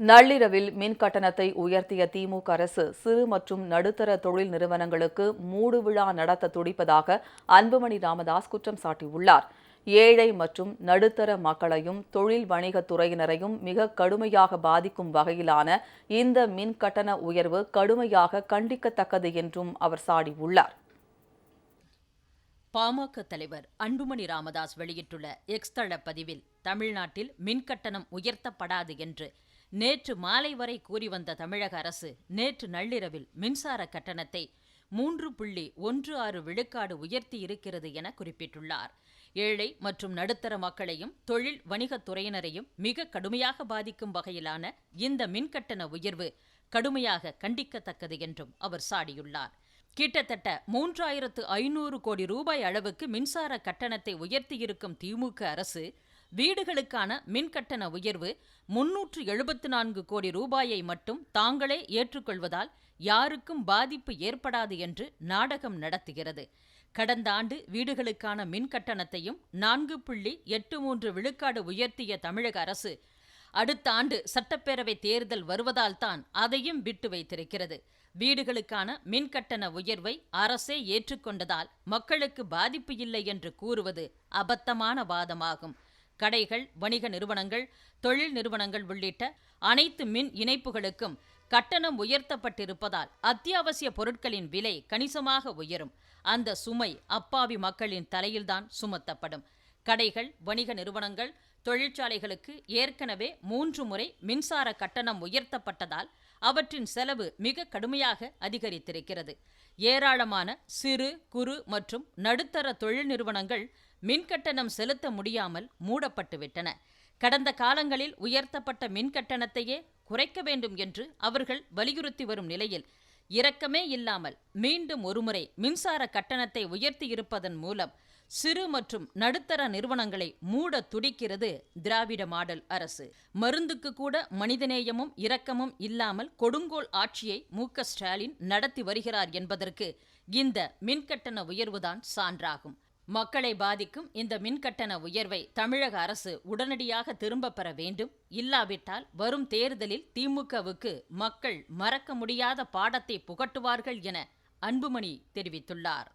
நள்ளிரவில் மின் கட்டணத்தை உயர்த்திய திமுக அரசு சிறு மற்றும் நடுத்தர தொழில் நிறுவனங்களுக்கு மூடு விழா நடத்த துடிப்பதாக அன்புமணி ராமதாஸ் குற்றம் சாட்டியுள்ளார். ஏழை மற்றும் நடுத்தர மக்களையும் தொழில் வணிகத் துறையினரையும் மிக கடுமையாக பாதிக்கும் வகையிலான இந்த மின் கட்டண உயர்வு கடுமையாக கண்டிக்கத்தக்கது என்றும் அவர் சாடியுள்ளார். பாமக தலைவர் அன்புமணி ராமதாஸ் வெளியிட்டுள்ள எக்ஸ்தள பதிவில் தமிழ்நாட்டில் மின்கட்டணம் உயர்த்தப்படாது என்று நேற்று மாலை வரை கூறி வந்த தமிழக அரசு நேற்று நள்ளிரவில் மின்சார கட்டணத்தை மூன்று புள்ளி ஒன்று ஆறு விழுக்காடு உயர்த்தி இருக்கிறது என குறிப்பிட்டுள்ளார். ஏழை மற்றும் நடுத்தர மக்களையும் தொழில் வணிகத் துறையினரையும் மிக கடுமையாக பாதிக்கும் வகையிலான இந்த மின்கட்டண உயர்வு கடுமையாக கண்டிக்கத்தக்கது என்றும் அவர் சாடியுள்ளார். கிட்டத்தட்ட மூன்றாயிரத்து ஐநூறு கோடி ரூபாய் அளவுக்கு மின்சார கட்டணத்தை உயர்த்தியிருக்கும் திமுக அரசு வீடுகளுக்கான மின்கட்டண உயர்வு முன்னூற்று எழுபத்து நான்கு கோடி ரூபாயை மட்டும் தாங்களே ஏற்றுக்கொள்வதால் யாருக்கும் பாதிப்பு ஏற்படாது என்று நாடகம் நடத்துகிறது. கடந்த ஆண்டு வீடுகளுக்கான மின் கட்டணத்தையும் நான்கு புள்ளி எட்டு மூன்று விழுக்காடு உயர்த்திய தமிழக அரசு அடுத்த ஆண்டு சட்டப்பேரவை தேர்தல் வருவதால் தான் அதையும் விட்டு வைத்திருக்கிறது. வீடுகளுக்கான மின்கட்டண உயர்வை அரசே ஏற்றுக்கொண்டதால் மக்களுக்கு பாதிப்பு இல்லை என்று கூறுவது அபத்தமான வாதமாகும். கடைகள் வணிக நிறுவனங்கள் தொழில் நிறுவனங்கள் உள்ளிட்ட அனைத்து மின் இணைப்புகளுக்கும் கட்டணம் உயர்த்தப்பட்டிருப்பதால் அத்தியாவசிய பொருட்களின் விலை கணிசமாக உயரும். அந்த சுமை அப்பாவி மக்களின் தலையில்தான் சுமத்தப்படும். கடைகள் வணிக நிறுவனங்கள் தொழிற்சாலைகளுக்கு ஏற்கனவே மூன்று முறை மின்சார கட்டணம் உயர்த்தப்பட்டதால் அவற்றின் செலவு மிக கடுமையாக அதிகரித்திருக்கிறது. ஏராளமான சிறு குறு மற்றும் நடுத்தர தொழில் நிறுவனங்கள் மின்கட்டணம் செலுத்த முடியாமல் மூடப்பட்டுவிட்டன கடந்த காலங்களில் உயர்த்தப்பட்ட மின்கட்டணத்தையே குறைக்க வேண்டும் என்று அவர்கள் வலியுறுத்தி வரும் நிலையில் இரக்கமே இல்லாமல் மீண்டும் ஒருமுறை மின்சார கட்டணத்தை உயர்த்தியிருப்பதன் மூலம் சிறு மற்றும் நடுத்தர நிறுவனங்களை மூட துடிக்கிறது திராவிட மாடல் அரசு. மருந்துக்கு கூட மனிதநேயமும் இரக்கமும் இல்லாமல் கொடுங்கோல் ஆட்சியை மு. ஸ்டாலின் நடத்தி வருகிறார் என்பதற்கு இந்த மின்கட்டண உயர்வுதான் சான்றாகும். மக்களை பாதிக்கும் இந்த மின்கட்டண உயர்வை தமிழக அரசு உடனடியாக திரும்ப பெற வேண்டும். இல்லாவிட்டால் வரும் தேர்தலில் திமுகவுக்கு மக்கள் மறக்க முடியாத பாடத்தை புகட்டுவார்கள் என அன்புமணி தெரிவித்துள்ளார்.